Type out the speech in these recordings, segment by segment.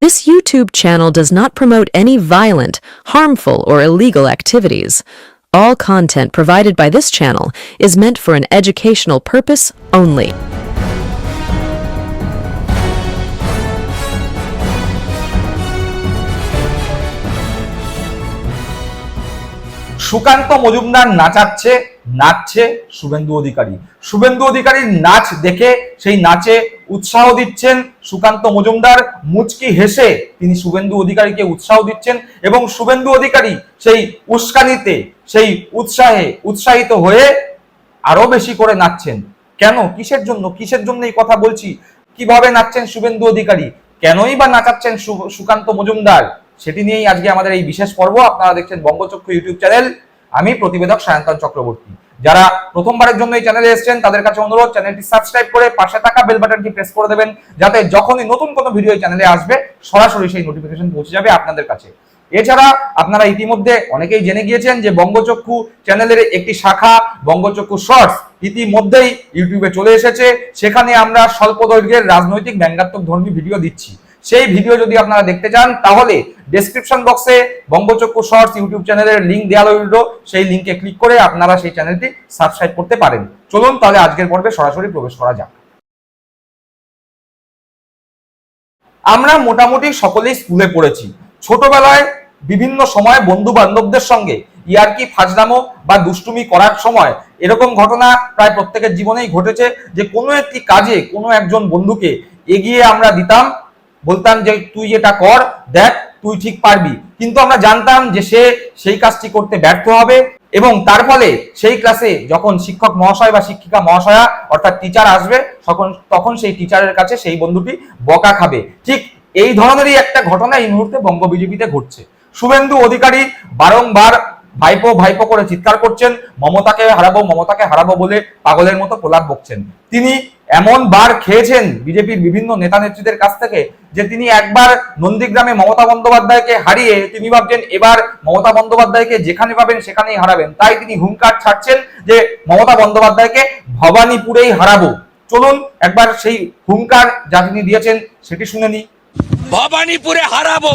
This YouTube channel does not promote any violent, harmful, or illegal activities. All content provided by this channel is meant for an educational purpose only. Sukanta Majumdar নাচাচ্ছে নাচছে শুভেন্দু অধিকারী। শুভেন্দু অধিকারীর নাচ দেখে সেই নাচে উৎসাহ দিচ্ছেন সুকান্ত মজুমদার। মুচকি হেসে তিনি শুভেন্দু অধিকারীকে উৎসাহ দিচ্ছেন এবং শুভেন্দু অধিকারী সেই উস্কানিতে, সেই উৎসাহে উৎসাহিত হয়ে আরও বেশি করে নাচছেন। কেন? কিসের জন্য? কিসের জন্য এই কথা বলছি? কীভাবে নাচছেন শুভেন্দু অধিকারী? কেনই বা নাচাচ্ছেন সুকান্ত মজুমদার? সেটি নিয়েই আজকে আমাদের এই বিশেষ পর্ব। আপনারা দেখছেন বঙ্গচক্ষু ইউটিউব চ্যানেল। আমি প্রতিবেদক সায়ন্তন চক্রবর্তী। যারা প্রথমবারের জন্য এই চ্যানেলে এসেছেন, তাদের কাছে অনুরোধ চ্যানেলটি সাবস্ক্রাইব করে পাশে থাকা বেল বাটনটি প্রেস করে দেবেন, যাতে যখনই নতুন কোনো ভিডিও চ্যানেলে আসবে, সরাসরি সেই নোটিফিকেশন পৌঁছে যাবে আপনাদের কাছে। এছাড়া আপনারা ইতিমধ্যে অনেকেই জেনে গিয়েছেন যে বঙ্গচক্ষু চ্যানেলের একটি শাখা, বঙ্গচক্ষু শর্টস ইতিমধ্যেই ইউটিউবে চলে এসেছে। সেখানে আমরা স্বল্প দৈর্ঘ্যের রাজনৈতিক ব্যঙ্গাত্মক ধর্মী ভিডিও দিচ্ছি। সেই ভিডিও যদি আপনারা দেখতে চান, তাহলে ডেসক্রিপশন বক্সে বঙ্গচক্ষু শর্টস ইউটিউব চ্যানেলের লিংক দেওয়া রইল। সেই লিংকে ক্লিক করে আপনারা সেই চ্যানেলটি সাবস্ক্রাইব করতে পারেন। চলুন তাহলে আজকের পর্বে সরাসরি প্রবেশ করা যাক। আমরা মোটামুটি সকলেই স্কুলে পড়েছি। ছোটবেলায় বিভিন্ন সময় বন্ধু বান্ধবদের সঙ্গে ইয়ারকি, ফাজলামো বা দুষ্টুমি করার সময় এরকম ঘটনা প্রায় প্রত্যেকের জীবনেই ঘটেছে যে কোনো একটি কাজে কোনো একজন বন্ধুকে এগিয়ে আমরা দিতাম। বলতাম যে তুই এটা কর, দেখ, তুই ঠিক পারবি। কিন্তু আমরা জানতাম যে সে সেই কাজটি করতে ব্যর্থ হবে এবং তার ফলে সেই ক্লাসে যখন শিক্ষক মহাশয় বা শিক্ষিকা মহাশয়া, অর্থাৎ টিচার আসবে তখন তখন সেই টিচারের কাছে সেই বন্ধুটি বকা খাবে। ঠিক এই ধরনেরই একটা ঘটনা এই মুহূর্তে বঙ্গ বিজেপিতে ঘটছে। শুভেন্দু অধিকারী বারংবার ভাইপো ভাইপো করে চিৎকার করছেন, মমতাকে হারাবো মমতাকে হারাবো বলে পাগলের মতো প্রলাপ বকছেন। তিনি এমন বার খেয়েছেন বিজেপির বিভিন্ন নেতা নেত্রীদের কাছ থেকে যে তিনি একবার নন্দীগ্রামে মমতা বন্দ্যোপাধ্যায়কে হারিয়ে তিনি ভাবছেন, এবার মমতা বন্দ্যোপাধ্যায়কে যেখানে পাবেন সেখানেই হারাবেন। তাই তিনি হুঙ্কার ছাড়ছেন যে মমতা বন্দ্যোপাধ্যায়কে ভবানীপুরেই হারাবো। চলুন একবার সেই হুঙ্কার যা তিনি দিয়েছেন সেটি শুনে নিই। ভবানীপুরে হারাবো।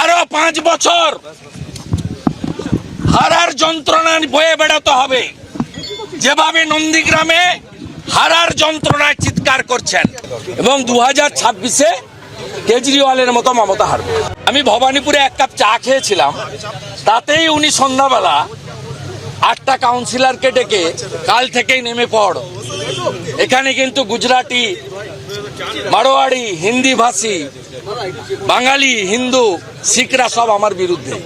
আরও পাঁচ বছর হারার যন্ত্রণা বয়ে বেড়াতে হবে। যেভাবে নন্দীগ্রামে হারার যন্ত্রণায় চিৎকার করছেন এবং দু হাজার ছাব্বিশে কেজরিওয়ালের মতো মমতা হারবে। আমি ভবানীপুরে এক কাপ চা খেয়েছিলাম, তাতেই উনি সন্ধ্যাবেলা আটটা কাউন্সিলরকে ডেকে কাল থেকেই নেমে পড়। এখানে কিন্তু গুজরাটি, মারোয়াড়ি, হিন্দি ভাষী, বাঙালি, হিন্দু, শিখরা সব আমার বিরুদ্ধে।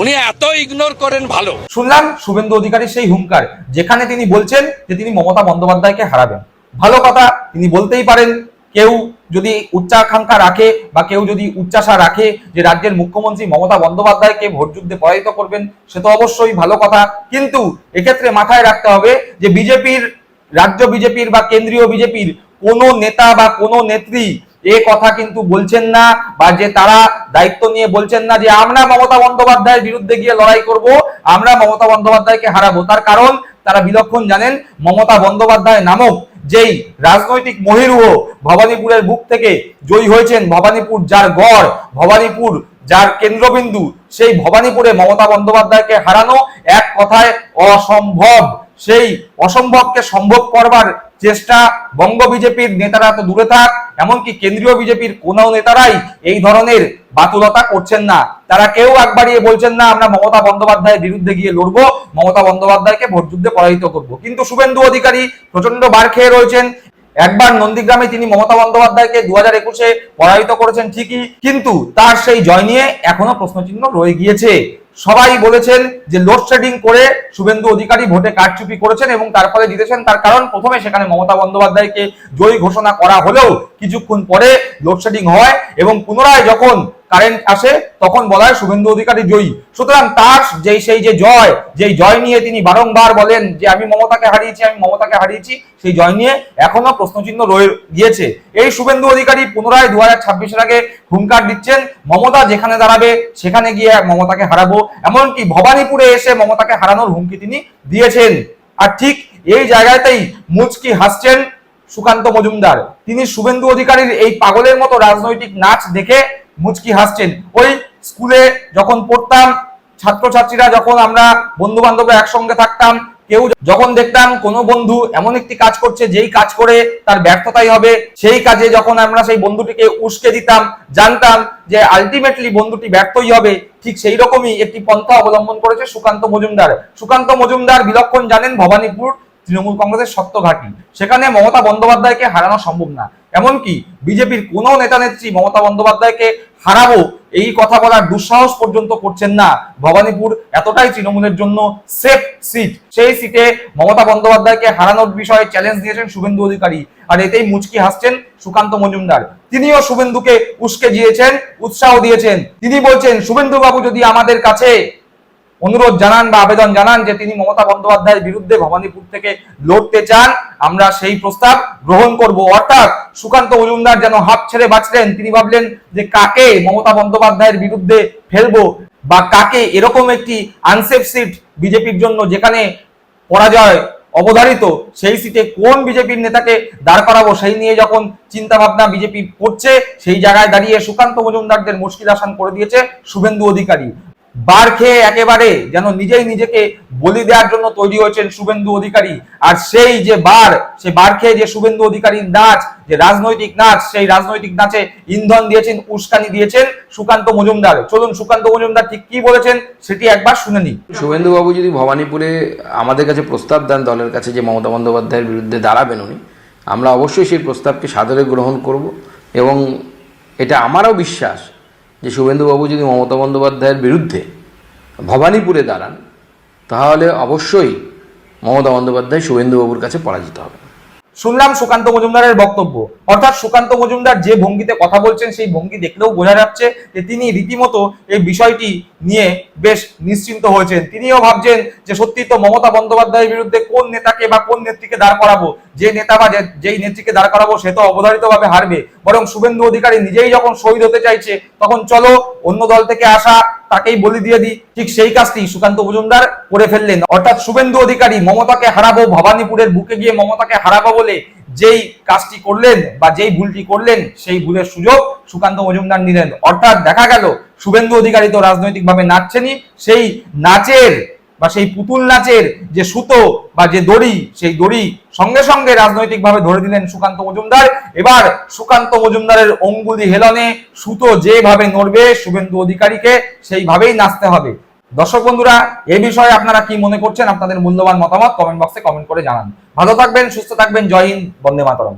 উনি এত ইগনোর করেন ভালো। শুনলাম শুভেন্দু অধিকারী সেই হুঙ্কার, যেখানে তিনি বলছেন যে তিনি মমতা বন্দ্যোপাধ্যায়কে হারাবেন। ভালো কথা, তিনি বলতেই পারেন, কেউ যদি উচ্চাকাঙ্ক্ষা রাখে বা কেউ যদি উচ্চাসা রাখে যে রাজ্যের মুখ্যমন্ত্রী মমতা বন্দ্যোপাধ্যায়কে ভোট যুদ্ধে পরাজিত করবেন, সে তো অবশ্যই ভালো কথা। কিন্তু এক্ষেত্রে মাথায় রাখতে হবে যে বিজেপির, রাজ্য বিজেপির বা কেন্দ্রীয় বিজেপির কোনো নেতা বা কোনো নেত্রী এ কথা কিন্তু বলছেন না বা যে তারা দায়িত্ব নিয়ে বলছেন না যে আমরা মমতা বন্দ্যোপাধ্যায়ের বিরুদ্ধে গিয়ে লড়াই করব, আমরা মমতা বন্দ্যোপাধ্যায়কে হারাবো। তার কারণ তারা বিলক্ষণ জানেন, মমতা বন্দ্যোপাধ্যায় নামক যেই রাজনৈতিক মহিরুহ ভবানীপুরের বুক থেকে জয়ী হয়েছেন, ভবানীপুর যার গড়, ভবানীপুর যার কেন্দ্রবিন্দু, সেই ভবানীপুরে মমতা বন্দ্যোপাধ্যায়কে হারানো এক কথায় অসম্ভব। সেই অসম্ভবকে সম্ভব করবার চেষ্টা, বঙ্গ বিজেপির নেতারা তো দূরে থাক, এমনকি কেন্দ্রীয় বিজেপির কোনো নেতারাই এই ধরনের বাতুলতা করছেন না। তারা কেউ একবারিয়ে বলছেন না, আমরা মমতা বন্দ্যোপাধ্যায়ের বিরুদ্ধে গিয়ে লড়বো, মমতা বন্দ্যোপাধ্যায়কে ভোট যুদ্ধে পরাজিত করব। কিন্তু শুভেন্দু অধিকারী প্রচণ্ড বার খেয়ে রয়েছেন। একবার নন্দীগ্রামে তিনি মমতা বন্দ্যোপাধ্যায়কে দু হাজার একুশে পরাজিত করেছেন ঠিকই, কিন্তু তার সেই জয় নিয়ে এখনও প্রশ্নচিহ্ন রয়ে গিয়েছে। সবাই বলেছেন যে লোডশেডিং করে শুভেন্দু অধিকারী ভোটে কারচুপি করেছেন এবং তারপরে জিতেছেন। তার কারণ প্রথমে সেখানে মমতা বন্দ্যোপাধ্যায়কে জয়ী ঘোষণা করা হলেও কিছুক্ষণ পরে লোডশেডিং হয় এবং পুনরায় যখন কারেন্ট আসে, তখন বলা হয় শুভেন্দু অধিকারী জয়ী। সুতরাং তার যেই, সেই যে জয়, যেই জয় নিয়ে তিনি বারংবার বলেন যে আমি মমতাকে হারিয়েছি, আমি মমতাকে হারিয়েছি, সেই জয় নিয়ে এখনও প্রশ্নচিহ্ন রয়ে গিয়েছে। এই শুভেন্দু অধিকারী পুনরায় দু হাজার ছাব্বিশের আগে হুঙ্কার দিচ্ছেন, মমতা যেখানে দাঁড়াবে, সেখানে গিয়ে মমতাকে হারাবো। এমনকি ভবানীপুরে এসে মমতাকে হারানোর হুমকি তিনি দিয়েছেন। আর ঠিক এই জায়গাতেই মুচকি হাসছেন সুকান্ত মজুমদার। তিনি শুভেন্দু অধিকারীর এই পাগলের মতো রাজনৈতিক নাচ দেখে মুচকি হাসছেন। ওই স্কুলে যখন পড়তাম, ছাত্রছাত্রীরা যখন আমরা বন্ধু বান্ধবরা একসঙ্গে থাকতাম, কেউ যখন দেখতাম কোনো বন্ধু এমন একটি কাজ করছে, যেই কাজ করে তার ব্যর্থতাই হবে, সেই কাজে যখন আমরা সেই বন্ধুটিকে উস্কে দিতাম, জানতাম যে আলটিমেটলি বন্ধুটি ব্যর্থই হবে, ঠিক সেই রকমই একটি পন্থা অবলম্বন করেছে সুকান্ত মজুমদার। সুকান্ত মজুমদার বিলক্ষণ জানেন, ভবানীপুর তৃণমূল কংগ্রেসের সত্য ঘাঁটি। সেখানে মমতা বন্দ্যোপাধ্যায়কে হারানো সম্ভব না। এমনকি বিজেপির কোনো নেতা নেত্রী মমতা বন্দ্যোপাধ্যায়কে হারাবো এই কথা বলার দুঃসাহস পর্যন্ত করছেন না। ভবানীপুর এতটাই তৃণমূলের জন্য সেফ সিট সেই সিটে মমতা বন্দ্যোপাধ্যায়কে হারানোর বিষয়ে চ্যালেঞ্জ দিয়েছেন শুভেন্দু অধিকারী। আর এতেই মুচকি হাসছেন সুকান্ত মজুমদার। তিনিও শুভেন্দুকে উস্কে দিয়েছেন, উৎসাহ দিয়েছেন। তিনি বলছেন শুভেন্দু বাবু যদি আমাদের কাছে অনুরোধ জানান বা আবেদন জানান যে তিনি মমতা বন্দ্যোপাধ্যায়ের বিরুদ্ধে ভবানীপুর থেকে লড়তে চান। আমরা সেই প্রস্তাব গ্রহণ করব। অর্থাৎ সুকান্ত মজুমদার যেন হাত ছেড়ে বাঁচলেন, তিনি ভাবলেন যে কাকে মমতা বন্দ্যোপাধ্যায়ের বিরুদ্ধে ফেলব বা কাকে এরকম একটি আনসেফ সিট বিজেপির জন্য যেখানে পরাজয় অবধারিত, সেই সিটে কোন বিজেপির নেতাকে দাঁড় করাবো, সেই নিয়ে যখন চিন্তা ভাবনা বিজেপি করছে, সেই জায়গায় দাঁড়িয়ে সুকান্ত মজুমদারদের মুশকিল আসান করে দিয়েছে শুভেন্দু অধিকারী। বার খেয়ে একেবারে যেন নিজেই নিজেকে বলি দেওয়ার জন্য তৈরি হয়েছেন শুভেন্দু অধিকারী। আর সেই যে বার, সে বার খেয়ে যে শুভেন্দু অধিকারীর নাচ, যে রাজনৈতিক নাচ, সেই রাজনৈতিক নাচে ইন্ধন দিয়েছেন, উস্কানি দিয়েছেন সুকান্ত মজুমদার। চলুন সুকান্ত মজুমদার ঠিক কি বলেছেন সেটি একবার শুনে নিই। শুভেন্দুবাবু যদি ভবানীপুরে আমাদের কাছে প্রস্তাব দেন, দলের কাছে যে মমতা বন্দ্যোপাধ্যায়ের বিরুদ্ধে দাঁড়াবেন উনি, আমরা অবশ্যই সেই প্রস্তাবকে সাদরে গ্রহণ করব এবং এটা আমারও বিশ্বাস যে শুভেন্দুবাবু যদি মমতা বন্দ্যোপাধ্যায়ের বিরুদ্ধে ভবানীপুরে দাঁড়ান, তাহলে অবশ্যই মমতা বন্দ্যোপাধ্যায় শুভেন্দুবাবুর কাছে পরাজিত হবে শুনলাম সুকান্ত মজুমদারের বক্তব্য। অর্থাৎ সুকান্ত মজুমদার যে ভঙ্গিতে কথা বলছেন, সেই ভঙ্গি দেখলেও বোঝা যাচ্ছে যে তিনি রীতিমতো এই বিষয়টি নিয়ে বেশ নিশ্চিন্ত হয়েছেন। তিনিও ভাবছেন যে সত্যি তো মমতা বন্দ্যোপাধ্যায়ের বিরুদ্ধে কোন নেতাকে বা কোন নেত্রীকে দাঁড় করাবো? যে নেতা বা যেই নেত্রীকে দাঁড় করাবো, সে তো অবধারিতভাবে হারবে। বরং শুভেন্দু অধিকারী নিজেই যখন শহীদ হতে চাইছে, তখন চলো অন্য দল থেকে আসা তাকেই বলি দিয়ে দিই, ঠিক সেই কাজটি সুকান্ত মজুমদার করে ফেললেন। অর্থাৎ শুভেন্দু অধিকারী মমতাকে হারাবো, ভবানীপুরের বুকে গিয়ে মমতাকে হারাবো বলে যেই কাজটি করলেন বা যেই ভুলটি করলেন, সেই ভুলের সুযোগ সুকান্ত মজুমদার নিলেন। অর্থাৎ দেখা গেল, শুভেন্দু অধিকারী তো রাজনৈতিকভাবে নাচছেনই, সেই নাচের বা সেই পুতুল নাচের যে সুতো বা যে দড়ি, সেই দড়ি সঙ্গে সঙ্গে রাজনৈতিকভাবে ধরে দিলেন সুকান্ত মজুমদার। এবার সুকান্ত মজুমদারের অঙ্গুলি হেলনে সুতো যেভাবে নড়বে শুভেন্দু অধিকারীকে, সেইভাবেই নাচতে হবে। দর্শক বন্ধুরা এই বিষয়ে আপনারা কি মনে করছেন? আপনাদের মূল্যবান মতামত কমেন্ট বক্সে কমেন্ট করে জানান। ভালো থাকবেন, সুস্থ থাকবেন, জয় হিন্দ, বন্দে মাতরম।